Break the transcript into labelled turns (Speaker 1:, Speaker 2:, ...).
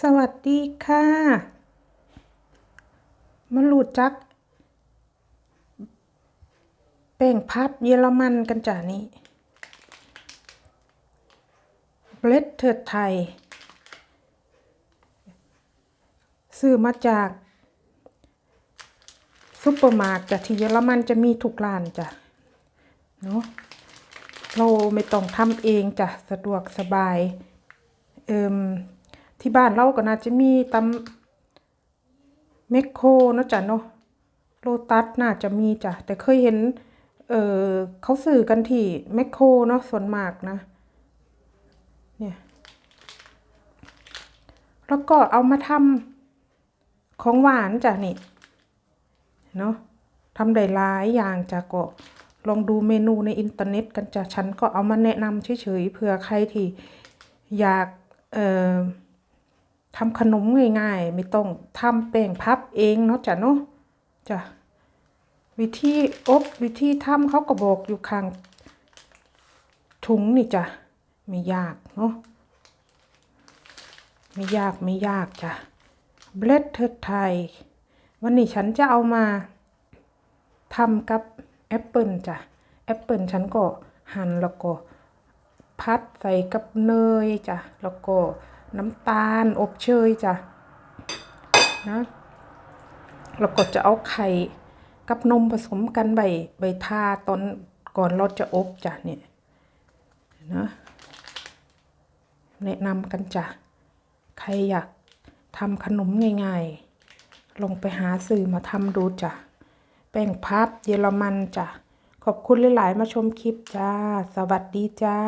Speaker 1: สวัสดีค่ะมารู้จักแป้งพับเยอรมันกันจ้ะนี่เบรดเทิดไทย ซื้อมาจาก ซุปเปอร์มาร์เก็ตที่เยอรมันจะมีทุกร้านจ้ะเนาะเราไม่ต้องทำเองจ้ะ สะดวกสบาย เอิม ที่บ้านเราก็น่าจะมีตำแมคโครนะจ้ะเนาะโลตัสน่าจะมีจ้ะแต่เคยเห็น เออเขาซื้อกันที่แมคโครเนาะส่วนมากนะ เนี่ย แล้วก็เอามาทำของหวานจ้ะนี่ เนาะทำได้หลายอย่างจ้ะก็ลองดูเมนูในอินเทอร์เน็ตกันจ้ะ ฉันก็เอามาแนะนำเฉยๆเผื่อใครที่อยาก เอ่อ ทำขนมง่ายๆ ไม่ต้องทำแป้งพับเองเนาะจ้ะเนาะจ้ะวิธีอบวิธีทำเขาก็บอกอยู่ข้างถุงนี่จ้ะไม่ยากเนาะไม่ยากไม่ยากจ้ะเบลดเทิดไทย วันนี้ฉันจะเอามาทำกับแอปเปิลจ้ะแอปเปิลฉันก็หั่นแล้วก็พัดใส่กับเนยจ้ะแล้วก็ น้ำตาลอบเชยจ้ะนะแล้วก็จะเอาไข่กับนมผสมกันใบใบทาตอนก่อนเราจะอบจ้ะเนี่ยนะแนะนำกันจ้ะใครอยากทำขนมง่ายๆ ลงไปหาซื้อมาทำดูจ้ะแป้งพับเยอรมันจ้ะขอบคุณหลายๆ มาชมคลิปจ้า สวัสดีจ้า